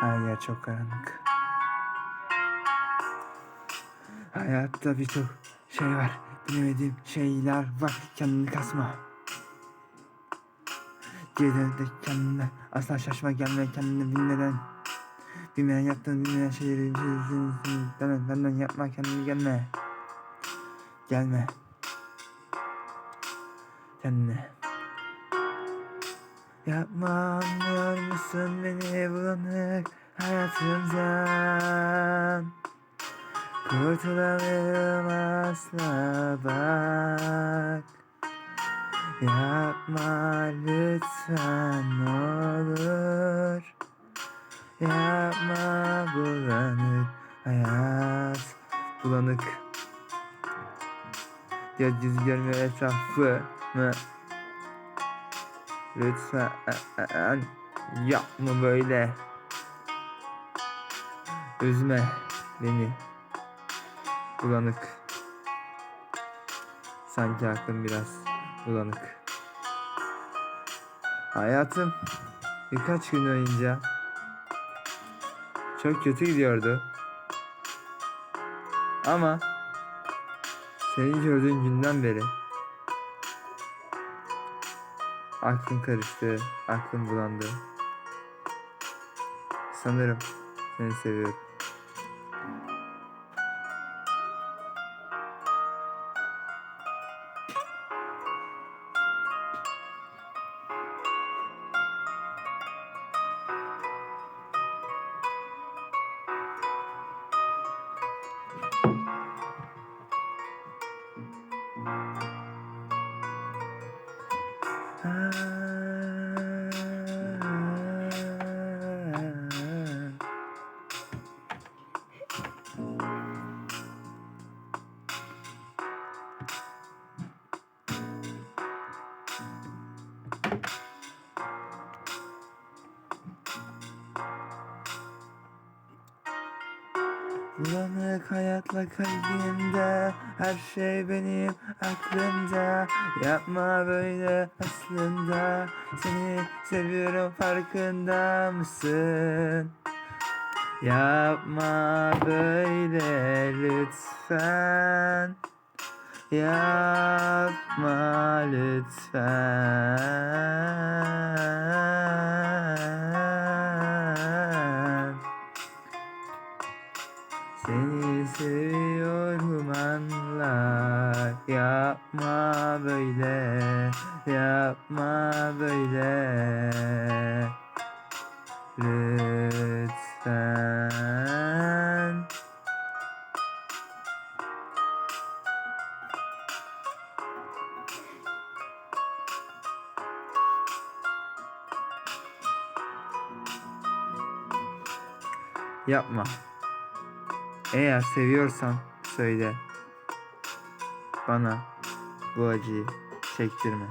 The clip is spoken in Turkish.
Her yer çok karanlık. Hayatta birçok şey var. Bilemediğim şeyler var. Kendini kasma. Geri de kendine. Asla şaşma gelme kendini bilmeden. Bilmeyen yaptığın bilmeyen şeyleri benden, benden yapma kendini gelme. Gelme. Kendine. Yapma anlıyor musun? Beni bulanık hayatımdan. Kurtulamıyorum asla bak. Yapma lütfen olur. Yapma bulanık hayat Bulanık. Göz görmüyor etrafımı Lütfen yapma böyle. Üzme beni. Bulanık. Sanki aklım biraz bulanık. Hayatım birkaç gün önce çok kötü gidiyordu. Ama seni gördüğün günden beri Aklım karıştı, aklım bulandı. Sanırım seni seviyorum. Ah. Bulanık hayatla kalbimde Her şey benim aklımda. Yapma böyle aslında Seni seviyorum farkında mısın? Yapma böyle lütfen. Yapma lütfen Seni seviyorum anla Yapma böyle Yapma böyle Lütfen Yapma. Eğer seviyorsan söyle. Bana bu acıyı çektirme.